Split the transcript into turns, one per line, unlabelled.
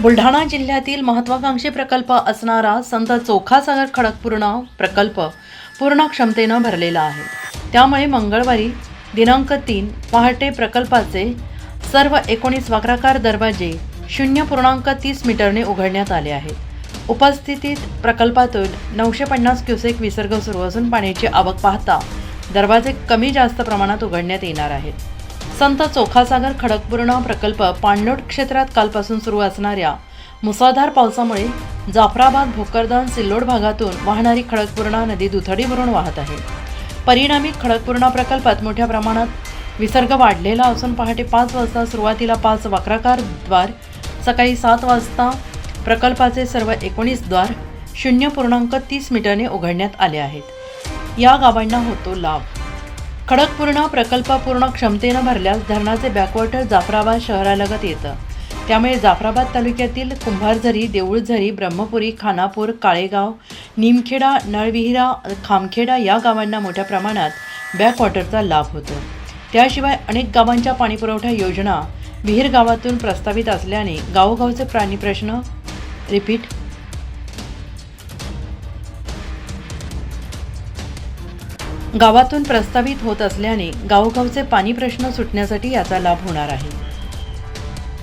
बुलढाणा जिल्ह्यातील महत्त्वाकांक्षी प्रकल्प असणारा संत चोखासागर खडकपूर्ण प्रकल्प पूर्ण क्षमतेनं भरलेला आहे. त्यामुळे मंगळवारी दिनांक तीन पहाटे प्रकल्पाचे सर्व एकोणीस वक्राकार दरवाजे शून्य पूर्णांक तीस मीटरने उघडण्यात आले आहेत. उपस्थितीत प्रकल्पातून नऊशे पन्नास क्युसेक विसर्ग सुरू असून पाण्याची आवक पाहता दरवाजे कमी जास्त प्रमाणात उघडण्यात येणार आहेत. संत चोखासागर खडकपूर्णा प्रकल्प पाणलोट क्षेत्रात कालपासून सुरू असणाऱ्या मुसळधार पावसामुळे जाफराबाद भोकरदन सिल्लोड भागातून वाहणारी खडकपूर्णा नदी दुथडी भरून वाहत आहे. परिणामी खडकपूर्णा प्रकल्पात मोठ्या प्रमाणात विसर्ग वाढलेला असून पहाटे पाच वाजता सुरुवातीला पाच वक्राकार द्वार सकाळी सात वाजता प्रकल्पाचे सर्व एकोणीस द्वार शून्य पूर्णांक तीस मीटरने उघडण्यात आले आहेत. या गावांना होतो लाभ. खडकपूर्ण प्रकल्प पूर्ण क्षमतेनं भरल्यास धरणाचे बॅकवॉटर जाफराबाद शहरालगत येतं. त्यामुळे जाफराबाद तालुक्यातील कुंभारझरी देऊळझरी ब्रह्मपुरी खानापूर काळेगाव निमखेडा नळविहिरा खामखेडा या गावांना मोठ्या प्रमाणात बॅकवॉटरचा लाभ होतो. त्याशिवाय अनेक गावांच्या पाणीपुरवठा योजना विहीर गावातून प्रस्तावित असल्याने गावोगावचे प्राणी प्रश्न रिपीट गावातून प्रस्तावित होत असल्याने गावोगावचे पाणी प्रश्न सुटण्यासाठी याचा लाभ होणार आहे.